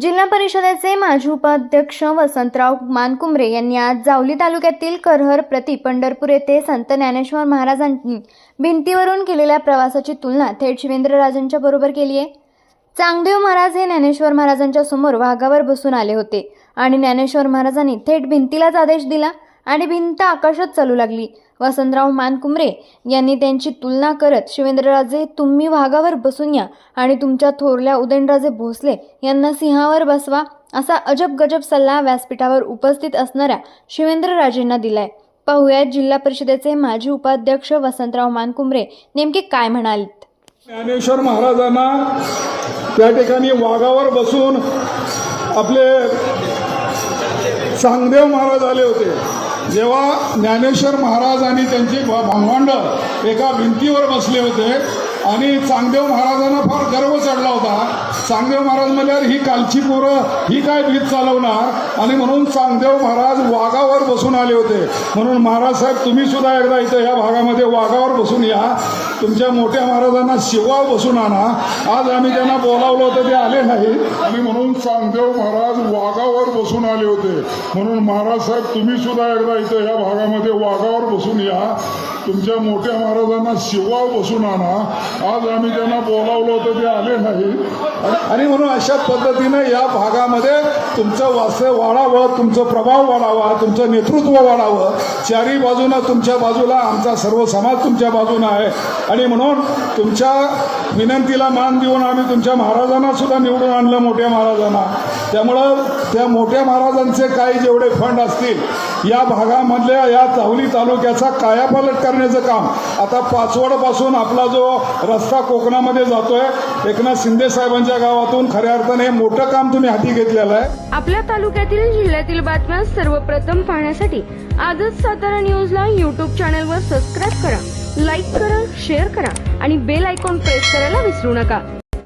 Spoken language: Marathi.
जिल्हा परिषदेचे माजी उपाध्यक्ष वसंतराव मानकुमरे यांनी आज जावली तालुक्यातील करहर प्रति पंढरपूर येथे संत ज्ञानेश्वर महाराजांनी भिंतीवरून केलेल्या प्रवासाची तुलना थेट शिवेंद्रराजांच्या बरोबर केली आहे. चांगदेव महाराज हे ज्ञानेश्वर महाराजांच्या समोर वाघावर बसून आले होते आणि ज्ञानेश्वर महाराजांनी थेट भिंतीलाच आदेश दिला. आणि भिंत आकाशात चालू लागली. वसंतराव मानकुमरे यांनी त्यांची तुलना करत शिवेंद्रराजे तुम्ही वाघावर बसून या आणि तुमच्या थोरल्या उदयनराजे भोसले यांना सिंहावर बसवा असा अजब गजब सल्ला व्यासपीठावर उपस्थित असणाऱ्या शिवेंद्रराजेंना दिलाय. पाहुयात जिल्हा परिषदेचे माजी उपाध्यक्ष वसंतराव मानकुमरे नेमके काय म्हणालीत? ज्ञानेश्वर महाराजांना त्या ठिकाणी वाघावर बसून आपले सांगदेव महाराज आले होते. जेव्हा ज्ञानेश्वर महाराज आणि त्यांचे भ- एका भिंतीवर बसले होते आणि चांगदेव महाराजांना फार गर्व चढला होता. चांगदेव महाराज म्हणल्यावर ही कालची पोरं ही काय भीत चालवणार? आणि म्हणून चांगदेव महाराज वाघावर बसून आले होते. म्हणून महाराज साहेब तुम्ही सुद्धा एकदा इथं या भागामध्ये वाघावर बसून या. तुमच्या मोठ्या महाराजांना शिवाव बसून आणा. आज आम्ही त्यांना बोलावलं होतं ते आले नाही. आणि म्हणून चांगदेव महाराज वाघावर बसून आले होते. म्हणून महाराज साहेब तुम्ही सुद्धा एकदा इथं या भागामध्ये वाघावर बसून या. तुमच्या मोठ्या महाराजांना शिवा बसून आणा. आज आम्ही त्यांना बोलावलं होतं ते आले नाही. आणि- म्हणून अशा पद्धतीनं या भागामध्ये तुमचं वास्तव वाढावं तुमचं प्रभाव वाढावा तुमचं नेतृत्व वाढावं. चारी बाजूनं तुमच्या बाजूला आमचा सर्व समाज तुमच्या बाजूनं आहे. आणि म्हणून तुमच्या विनंतीला मान देऊन आम्ही तुमच्या महाराजांना सुद्धा निवडून आणलं मोठ्या महाराजांना. त्यामुळं त्या मोठ्या महाराजांचे काही जेवढे फंड असतील या भागामधल्या या चावली तालुक्याचा कायापालट करण्याचं काम. आता पाचवडपासून आपला जो रस्ता कोकणामध्ये जातोय एकनाथ शिंदे साहेबांच्या गावातून खऱ्या अर्थाने मोठं काम तुम्ही हाती घेतलेलं आहे. आपल्या तालुक्यातील जिल्ह्यातील बातम्या सर्वप्रथम पाहण्यासाठी आजच सातारा न्यूजला यूट्यूब चॅनलवर सबस्क्राईब करा लाईक करा शेअर करा आणि बेल आयकॉन प्रेस करायला विसरू नका.